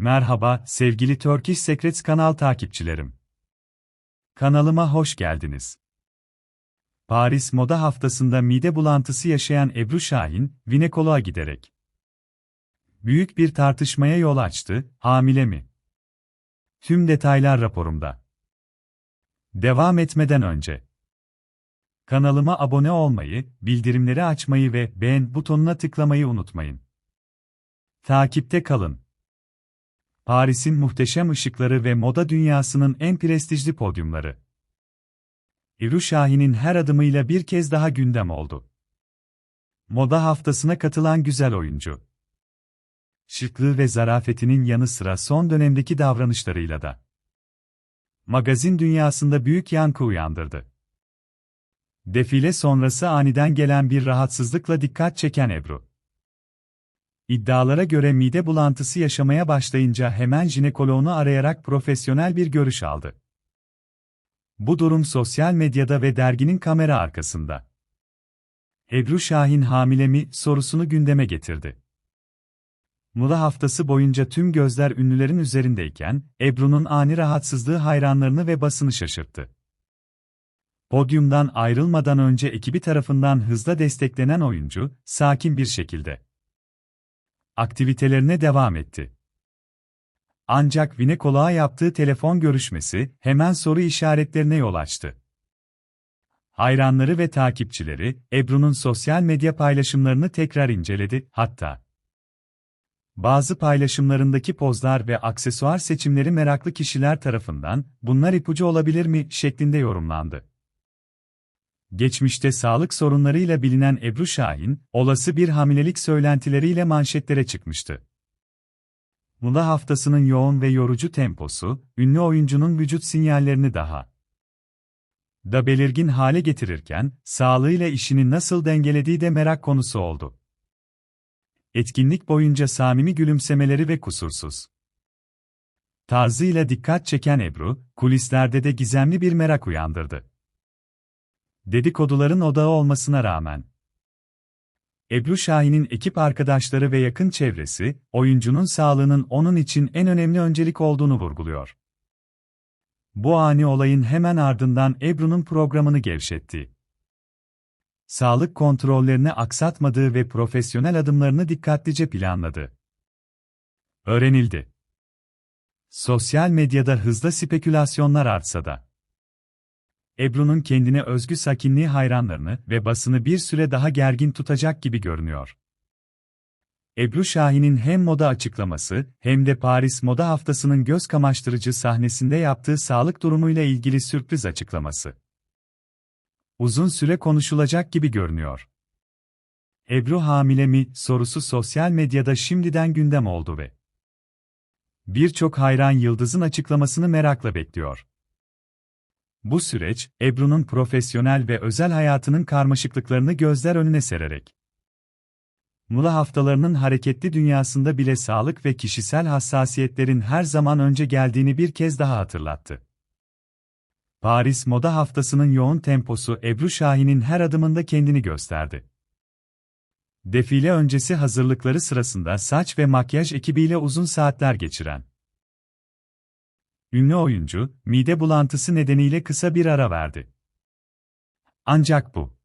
Merhaba sevgili Turkish Secrets kanal takipçilerim. Kanalıma hoş geldiniz. Paris Moda Haftası'nda mide bulantısı yaşayan Ebru Şahin, vinekoloğa giderek büyük bir tartışmaya yol açtı, hamile mi? Tüm detaylar raporumda. Devam etmeden önce kanalıma abone olmayı, bildirimleri açmayı ve beğen butonuna tıklamayı unutmayın. Takipte kalın. Paris'in muhteşem ışıkları ve moda dünyasının en prestijli podyumları. Ebru Şahin'in her adımıyla bir kez daha gündem oldu. Moda haftasına katılan güzel oyuncu. Şıklığı ve zarafetinin yanı sıra son dönemdeki davranışlarıyla da magazin dünyasında büyük yankı uyandırdı. Defile sonrası aniden gelen bir rahatsızlıkla dikkat çeken Ebru. İddialara göre mide bulantısı yaşamaya başlayınca hemen jinekoloğunu arayarak profesyonel bir görüş aldı. Bu durum sosyal medyada ve derginin kamera arkasında. Ebru Şahin hamile mi sorusunu gündeme getirdi. Mula haftası boyunca tüm gözler ünlülerin üzerindeyken, Ebru'nun ani rahatsızlığı hayranlarını ve basını şaşırttı. Podyumdan ayrılmadan önce ekibi tarafından hızla desteklenen oyuncu, sakin bir şekilde aktivitelerine devam etti. Ancak Vinekoloğa yaptığı telefon görüşmesi hemen soru işaretlerine yol açtı. Hayranları ve takipçileri Ebru'nun sosyal medya paylaşımlarını tekrar inceledi, hatta bazı paylaşımlarındaki pozlar ve aksesuar seçimleri meraklı kişiler tarafından bunlar ipucu olabilir mi şeklinde yorumlandı. Geçmişte sağlık sorunlarıyla bilinen Ebru Şahin, olası bir hamilelik söylentileriyle manşetlere çıkmıştı. Mula haftasının yoğun ve yorucu temposu, ünlü oyuncunun vücut sinyallerini daha da belirgin hale getirirken, sağlığıyla işini nasıl dengelediği de merak konusu oldu. Etkinlik boyunca samimi gülümsemeleri ve kusursuz tarzıyla dikkat çeken Ebru, kulislerde de gizemli bir merak uyandırdı dedikoduların odağı olmasına rağmen. Ebru Şahin'in ekip arkadaşları ve yakın çevresi, oyuncunun sağlığının onun için en önemli öncelik olduğunu vurguluyor. Bu ani olayın hemen ardından Ebru'nun programını gevşetti. Sağlık kontrollerini aksatmadığı ve profesyonel adımlarını dikkatlice planladı. Öğrenildi. Sosyal medyada hızla spekülasyonlar artsa da Ebru'nun kendine özgü sakinliği hayranlarını ve basını bir süre daha gergin tutacak gibi görünüyor. Ebru Şahin'in hem moda açıklaması hem de Paris Moda Haftası'nın göz kamaştırıcı sahnesinde yaptığı sağlık durumuyla ilgili sürpriz açıklaması. Uzun süre konuşulacak gibi görünüyor. Ebru hamile mi sorusu sosyal medyada şimdiden gündem oldu ve birçok hayran yıldızın açıklamasını merakla bekliyor. Bu süreç, Ebru'nun profesyonel ve özel hayatının karmaşıklıklarını gözler önüne sererek, Mula haftalarının hareketli dünyasında bile sağlık ve kişisel hassasiyetlerin her zaman önce geldiğini bir kez daha hatırlattı. Paris Moda Haftası'nın yoğun temposu Ebru Şahin'in her adımında kendini gösterdi. Defile öncesi hazırlıkları sırasında saç ve makyaj ekibiyle uzun saatler geçiren Ünlü oyuncu, mide bulantısı nedeniyle kısa bir ara verdi. Ancak bu